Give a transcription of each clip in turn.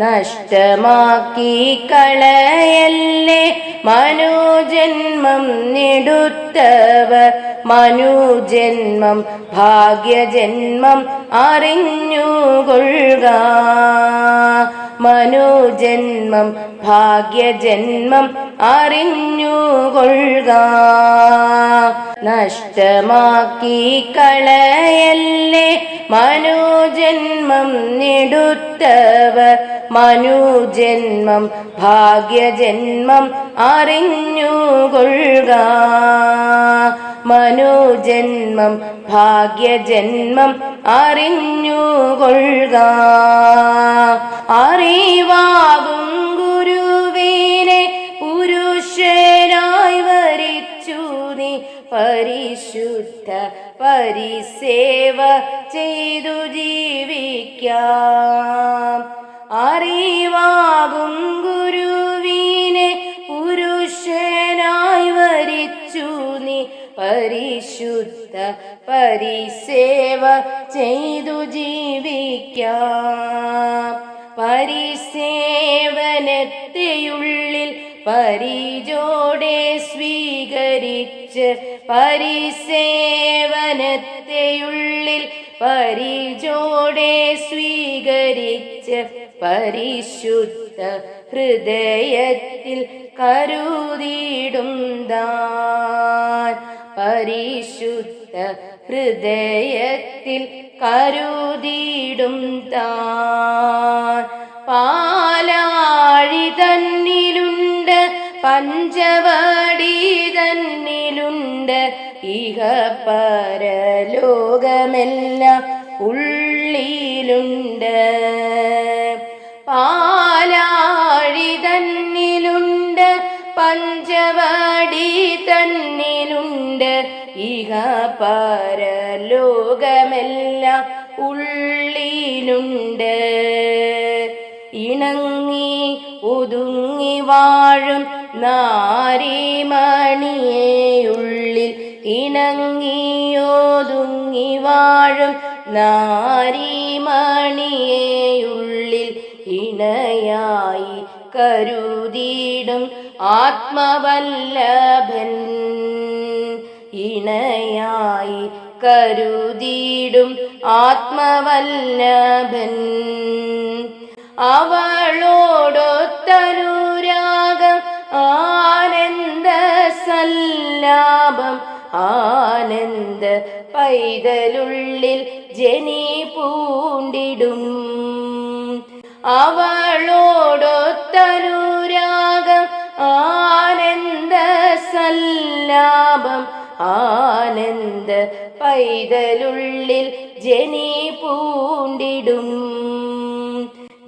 നഷ്ടമാക്കി കളയല്ലേ? മനുജന്മം നെടുത്തവർ മനുജന്മം ഭാഗ്യജന്മം അറിഞ്ഞുകൊള്ളുക. മനുജന്മം ഭാഗ്യജന്മം അറിഞ്ഞുകൊള്ളുക. നഷ്ടമാക്കി കളയല്ലേ? മനുജന്മം നെടുത്തവർ മനുജന്മം ഭാഗ്യജന്മം അറിഞ്ഞുകൊള്ളുക. മനുജന്മം ഭാഗ്യജന്മം അറിഞ്ഞുകൊള്ളുക. അറിവാകും ഗുരുവിനെ പുരുഷനായി വരിച്ചു നീ. പരിശുദ്ധ പരിസേവ ചെയ്തു ജീവിക്കാം. പരിശുദ്ധ പരിസേവ ചെയ്തു ജീവിക്കാം. പരിസേവനത്തെയുള്ളിൽ പരിജോടെ സ്വീകരിച്ച് പരിസേവനത്തെയുള്ളിൽ പരിജോടെ സ്വീകരിച്ച് പരിശുദ്ധ ഹൃദയത്തിൽ കരുതിയിടും പരിശുദ്ധ ഹൃദയത്തിൽ കരുതിയിടും താൻ. തന്നിലുണ്ട് പഞ്ചവടി തന്നിലുണ്ട് ഇഹ പരലോകമെല്ലാം ഉള്ളിലുണ്ട്. പാലാഴി തന്നിലുണ്ട് പഞ്ചവടി ഇഹ പരലോകമെല്ലാം ഉള്ളിലുണ്ട്. ഇണങ്ങി ഒതുങ്ങി വാഴും നാരിമണിയേയുള്ളിൽ ഇണങ്ങിയൊതുങ്ങി വാഴും നാരിമണിയേയുള്ളിൽ ഇണയായി കരുതിയിടും ആത്മവല്ലഭൻ. ഇണയായി കരുതിയിടും ആത്മവല്ലഭൻ. അവളോടൊത്തനുരാഗം ആനന്ദ സല്ലാപം ആനന്ദ പൈതലുള്ളിൽ ജനി പൂണ്ടിടും. അവളോടൊത്തനുരാഗം ആനന്ദ സല്ലാപം ആനന്ദ പൈതലുള്ളിൽ ജനി പൂണ്ടിടും.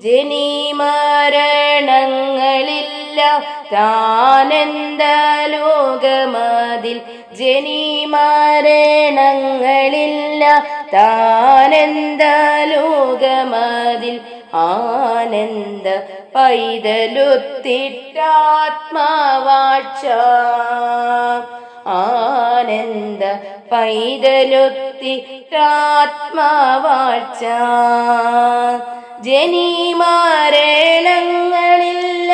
ജനി മരണങ്ങളില്ല താനന്ദ ലോകമതിൽ ജനി മരണങ്ങളില്ല താനന്ദ ലോകമതിൽ ആനന്ദ പൈതലുത്തിട്ടാത്മാവാഴ്ച. ആനന്ദ പൈതലുത്തിട്ടാത്മാവാഴ്ച ആത്മാവാഴ്ച. ജനീമാരേണങ്ങളില്ല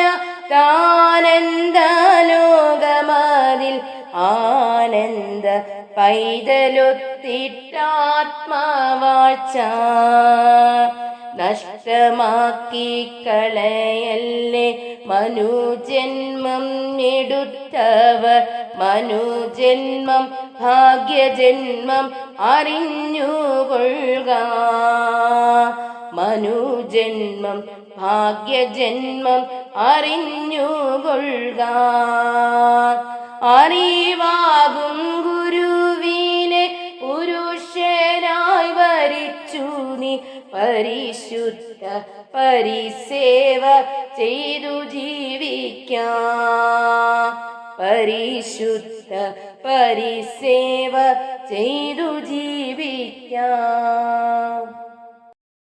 താനന്ദലോകമാതിൽ ആനന്ദ പൈതലൊത്തിട്ടാത്മാവാഴ്ച. നഷ്ടമാക്കി കളയല്ലേ? മനുജന്മം എടുത്തവർ മനുജന്മം ഭാഗ്യജന്മം അറിഞ്ഞുകൊള്ളുക. മനുജന്മം ഭാഗ്യജന്മം അറിഞ്ഞുകൊള്ളുക. അറിവാകും ഗുരുവിനെ പരിശുദ്ധ പരിസേവ ചെയ്തു ജീവിക്കാം. പരിശുദ്ധ പരിസേവ ചെയ്തു ജീവിക്കാം.